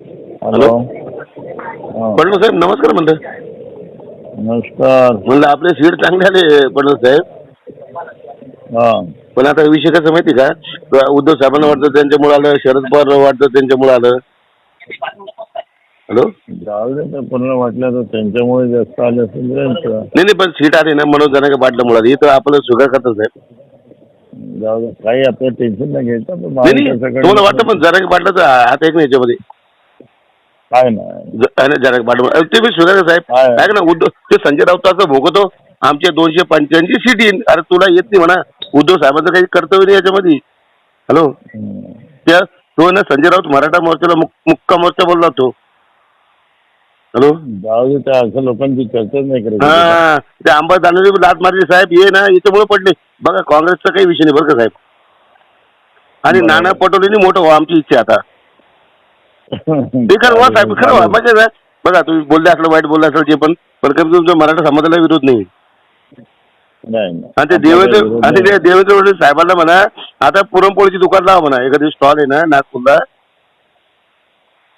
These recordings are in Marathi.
हॅलो. हा. पडलो साहेब नमस्कार म्हणलं. नमस्कार. म्हणलं आपले सीट चांगले आले पडलो साहेब. हा. पण आता विषय कसं माहिती का? उद्धव साहेबांना वाटतं त्यांच्यामुळे आलं शरद पवार वाटतं त्यांच्यामुळे आलं. हॅलो. तर पूर्ण वाटलं तर त्यांच्यामुळे जास्त आले असेल नाही नाही पण सीट आली ना मनोज जनाके पाटलं मुळात. इथं आपलं सुगा करतं साहेब. जाऊ दे काही आपलं टेन्शन नाही घ्यायचं. पण नाही नाही महाविकासाकडे- तुम्हाला वाटतं पण जनाके पाटलं तर आता एक नाही याच्यामध्ये? काय नाही. जनाके अरे ते मी सुधाकर साहेब आहे. ऐक ना उद्धव ते संजय राऊत असं भोगतो आमचे दोनशे पंच्याऐंशी सीट येईन. अरे तुला येत नाही म्हणा. उद्धव साहेबांचं काही कर्तव्य नाही याच्यामध्ये. हॅलो? हम्म. त्या तो ना संजय राऊत मराठा मोर्चाला मुक- मुक्का मोर्चा बोलला तो. हॅलो? जाऊ दे त्या असं लोकांची चर्चाच नाही करायची हा ते आंबा दानवे लात मारली साहेब ये ना याच्यामुळे पडले. बघा काँग्रेसचा काही विषय नाही बरं का साहेब? आणि बरोबर. नाना पटोलेनी मोठं व्हा आमची इच्छा आहे आता. ते खरं व्हा साहेब खरं म्हणजे बघा तुम्ही बोलले असलं वाईट बोलले असेल जे पण पण कमी तुमच्या मराठा समाजाला विरोध नाही. आणि ते देवेंद्र आणि ते देवेंद्र फडणवीस साहेबांना म्हणा आता पुरणपोळीची दुकान लावा म्हणा. एखादी स्टॉल आहे ना नागपूरला.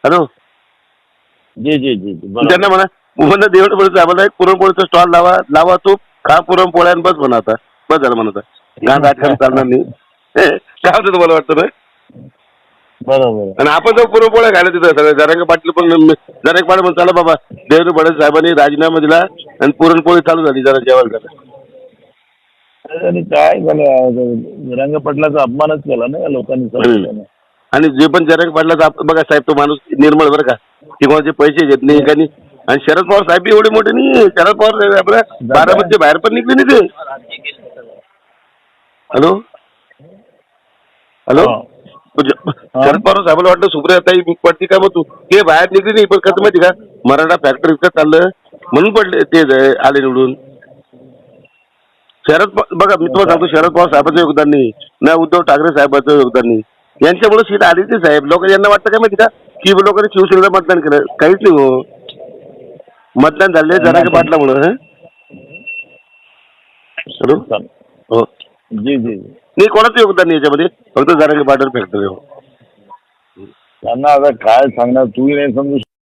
हॅलो जी जी जी जी बरोबर. त्यांना म्हणा म्हणा देवेंद्र फडणवीस साहेबांना एक पुरणपोळीचा स्टॉल लावा लावा तू खा पुरणपोळ्या बस म्हणा आता. बस झालं म्हणा आता. गाण राजकारण चालणार नाही. काय होतं तुम्हाला वाटतं ना? बरोबर. आणि आपण जर पुरणपोळ्या खायला तिथं सगळं जरांग पाटील पण जरांग पाटील पण चला बाबा देवेंद्र फडणवीस साहेबांनी राजीनामा दिला आणि पुरणपोळी चालू झाली जरा जेवायला झालं आणि काय झालं रंग पटलाचा अपमानच केला ना या लोकांनी. आणि जे पण जरंग पाटलाचा आप- बघा साहेब तो माणूस निर्मळ बरं का. की कोणाचे पैसे घेत नाही काही आणि शरद पवार साहेब बी एवढे मोठे नाही शरद पवार साहेब आपल्या बारामतीच्या बाहेर पण निघले नाही ते. हॅलो? हॅलो? हा. शरद पवार साहेबांना वाटलं सुप्रिया ताई पडती का मग तू? ते बाहेर निघली नाही पण कसं माहिती का? मराठा फॅक्टरी इतकं चाललं म्हणून पडले ते आले निवडून. शरद पवार बघा मी तुम्हाला सांगतो शरद पवार साहेबांचं योगदान नाही ना उद्धव ठाकरे साहेबांचं योगदान नाही. यांच्यामुळे सीट आली ते साहेब. लोक यांना वाटतं काय माहिती का? की लोकांनी शिवसेनेला मतदान केलं. काहीच नाही हो. मतदान झाले जरा पाटलामुळं हं? हॅलो. हो. जी जी जी. नाही कोणाचं योगदान नाही याच्यामध्ये? फक्त जरांगे पाटील फॅक्टरी हो. त्यांना आता काय सांगणार? तूही नाही समजू